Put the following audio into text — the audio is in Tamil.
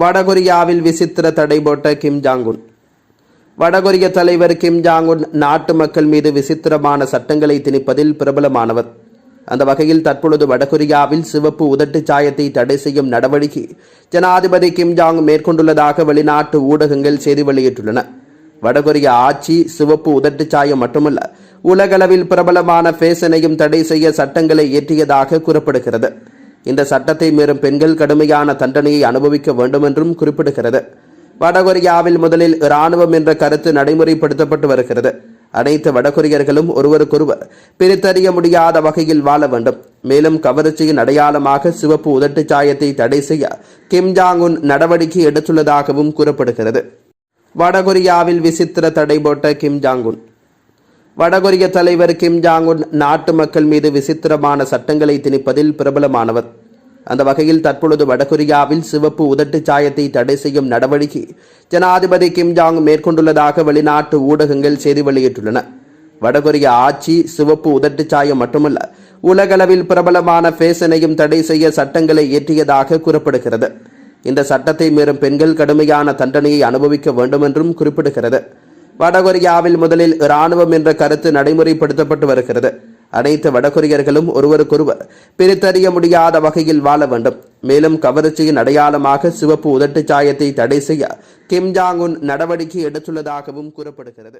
வடகொரியாவில் விசித்திர தடை போட்ட கிம் ஜாங்குன் வடகொரிய தலைவர் கிம் ஜாங்குன் நாட்டு மக்கள் மீது விசித்திரமான சட்டங்களை திணிப்பதில் பிரபலமானவர். அந்த வகையில் தற்பொழுது வடகொரியாவில் சிவப்பு உதட்டு சாயத்தை தடை செய்யும் நடவடிக்கை ஜனாதிபதி கிம் ஜாங் மேற்கொண்டுள்ளதாக வெளிநாட்டு ஊடகங்கள் செய்தி வெளியிட்டுள்ளன. வடகொரிய ஆட்சி சிவப்பு உதட்டுச் சாயம் மட்டுமல்ல உலகளவில் பிரபலமான ஃபேஷனையும் தடை செய்ய சட்டங்களை இயற்றியதாக கூறப்படுகிறது. இந்த சட்டத்தை மீறும் பெண்கள் கடுமையான தண்டனையை அனுபவிக்க வேண்டும் என்றும் குறிப்பிடுகிறது. வடகொரியாவில் முதலில் இராணுவம் என்ற கருத்து நடைமுறைப்படுத்தப்பட்டு வருகிறது. அனைத்து வடகொரியர்களும் ஒருவருக்கொருவர் பிரித்தறிய முடியாத வகையில் வாழ வேண்டும். மேலும் கவர்ச்சியின் அடையாளமாக சிவப்பு உதட்டு சாயத்தை தடை செய்ய கிம் ஜாங் உன் நடவடிக்கை எடுத்துள்ளதாகவும் கூறப்படுகிறது. வடகொரியாவில் விசித்திர தடை போட்ட கிம் ஜாங் உன் வடகொரிய தலைவர் கிம் ஜாங் உன் நாட்டு மக்கள் மீது விசித்திரமான சட்டங்களை திணிப்பதில் பிரபலமானவர். அந்த வகையில் தற்பொழுது வடகொரியாவில் சிவப்பு உதட்டு சாயத்தை தடை செய்யும் நடவடிக்கை ஜனாதிபதி கிம் ஜாங் மேற்கொண்டுள்ளதாக வெளிநாட்டு ஊடகங்கள் செய்தி வெளியிட்டுள்ளன. வடகொரிய ஆட்சி சிவப்பு உதட்டு சாயம் மட்டுமல்ல உலகளவில் பிரபலமான ஃபேஷனையும் தடை செய்ய சட்டங்களை இயற்றியதாக கூறப்படுகிறது. இந்த சட்டத்தை மீறும் பெண்கள் கடுமையான தண்டனையை அனுபவிக்க வேண்டும் என்றும் குறிப்பிடுகிறது. வடகொரியாவில் முதலில் இராணுவம் என்ற கருத்து நடைமுறைப்படுத்தப்பட்டு வருகிறது. அனைத்து வடகொரியர்களும் ஒருவருக்கொருவர் பிரித்தறிய முடியாத வகையில் வாழ வேண்டும். மேலும் கவர்ச்சியின் அடையாளமாக சிவப்பு உதட்டு சாயத்தை தடை செய்ய கிம் ஜாங் உன் நடவடிக்கை எடுத்துள்ளதாகவும் கூறப்படுகிறது.